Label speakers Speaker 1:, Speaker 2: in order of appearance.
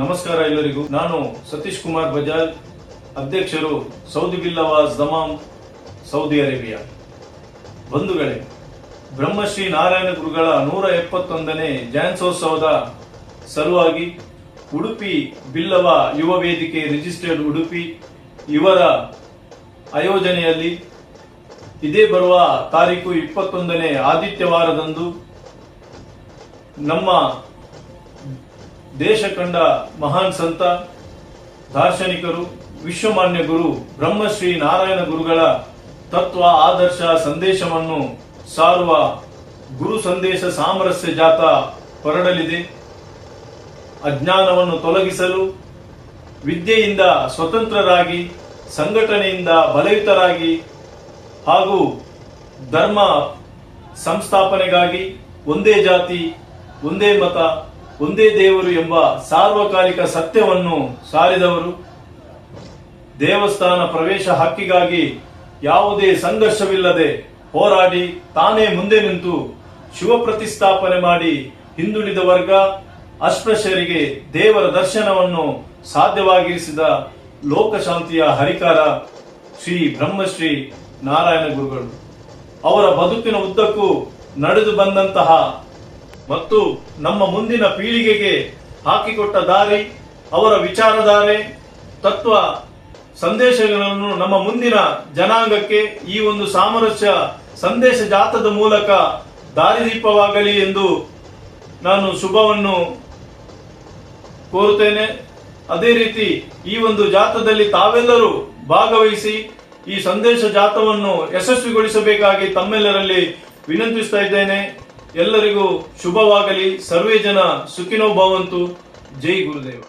Speaker 1: ನಮಸ್ಕಾರ ಎಲ್ಲರಿಗೂ. ನಾನು ಸತೀಶ್ ಕುಮಾರ್ ಬಜಾಜ್, ಅಧ್ಯಕ್ಷರು Saudi Billavas Dammam Saudi Arabia. ಬಂಧುಗಳೇ, ಬ್ರಹ್ಮಶ್ರೀ ನಾರಾಯಣ ಗುರುಗಳ ನೂರ ಎಪ್ಪತ್ತೊಂದನೇ ಜಾನ್ಸೋತ್ಸವದ ಸಲುವಾಗಿ ಉಡುಪಿ ಬಿಲ್ಲವ ಯುವ ವೇದಿಕೆ ರಿಜಿಸ್ಟರ್ಡ್ ಉಡುಪಿ ಇವರ ಆಯೋಜನೆಯಲ್ಲಿ ಇದೇ ಬರುವ ತಾರೀಕು ಇಪ್ಪತ್ತೊಂದನೇ ಆದಿತ್ಯವಾರದಂದು ನಮ್ಮ ದೇಶ ಕಂಡ ಮಹಾನ್ ಸಂತ, ದಾರ್ಶನಿಕರು, ವಿಶ್ವಮಾನ್ಯ ಗುರು, ಬ್ರಹ್ಮಶ್ರೀ ನಾರಾಯಣ ಗುರುಗಳ ತತ್ವ, ಆದರ್ಶ, ಸಂದೇಶವನ್ನು ಸಾರುವ ಗುರು ಸಂದೇಶ ಸಾಮರಸ್ಯ ಜಾತ ಹೊರಡಲಿದೆ ಅಜ್ಞಾನವನ್ನು ತೊಲಗಿಸಲು, ವಿದ್ಯೆಯಿಂದ ಸ್ವತಂತ್ರರಾಗಿ, ಸಂಘಟನೆಯಿಂದ ಬಲಯುತರಾಗಿ ಹಾಗೂ ಧರ್ಮ ಸಂಸ್ಥಾಪನೆಗಾಗಿ ಒಂದೇ ಜಾತಿ, ಒಂದೇ ಮತ ಒಂದೇ ದೇವರು ಎಂಬ ಸಾರ್ವಕಾಲಿಕ ಸತ್ಯವನ್ನು ಸಾರಿದವರು. ದೇವಸ್ಥಾನ ಪ್ರವೇಶ ಹಕ್ಕಿಗಾಗಿ ಯಾವುದೇ ಸಂಘರ್ಷವಿಲ್ಲದೆ ಹೋರಾಡಿ ತಾನೇ ಮುಂದೆ ನಿಂತು ಶಿವ ಪ್ರತಿಷ್ಠಾಪನೆ ಮಾಡಿ ಹಿಂದುಳಿದ ವರ್ಗ, ಅಸ್ಪೃಶ್ಯರಿಗೆ ದೇವರ ದರ್ಶನವನ್ನು ಸಾಧ್ಯವಾಗಿರಿಸಿದ ಲೋಕಶಾಂತಿಯ ಹರಿಕಾರ ಶ್ರೀ ಬ್ರಹ್ಮಶ್ರೀ ನಾರಾಯಣ ಗುರುಗಳು. ಅವರ ಬದುಕಿನ ಉದ್ದಕ್ಕೂ ನಡೆದು ಬಂದಂತಹ ಮತ್ತು ನಮ್ಮ ಮುಂದಿನ ಪೀಳಿಗೆಗೆ ಹಾಕಿಕೊಟ್ಟ ದಾರಿ, ಅವರ ವಿಚಾರಧಾರೆ, ತತ್ವ, ಸಂದೇಶಗಳನ್ನು ನಮ್ಮ ಮುಂದಿನ ಜನಾಂಗಕ್ಕೆ ಈ ಒಂದು ಸಾಮರಸ್ಯ ಸಂದೇಶ ಜಾತದ ಮೂಲಕ ದಾರಿದೀಪವಾಗಲಿ ಎಂದು ನಾನು ಶುಭವನ್ನು ಕೋರುತ್ತೇನೆ. ಅದೇ ರೀತಿ ಈ ಒಂದು ಜಾತದಲ್ಲಿ ತಾವೆಲ್ಲರೂ ಭಾಗವಹಿಸಿ ಈ ಸಂದೇಶ ಜಾತವನ್ನು ಯಶಸ್ವಿಗೊಳಿಸಬೇಕಾಗಿ ತಮ್ಮೆಲ್ಲರಲ್ಲಿ ವಿನಂತಿಸ್ತಾ ಇದ್ದೇನೆ. ಎಲ್ಲರಿಗೂ ಶುಭವಾಗಲಿ. ಸರ್ವೇ ಜನ ಸುಖಿನೋ ಭಾವಂತು. ಜೈ ಗುರುದೇವ.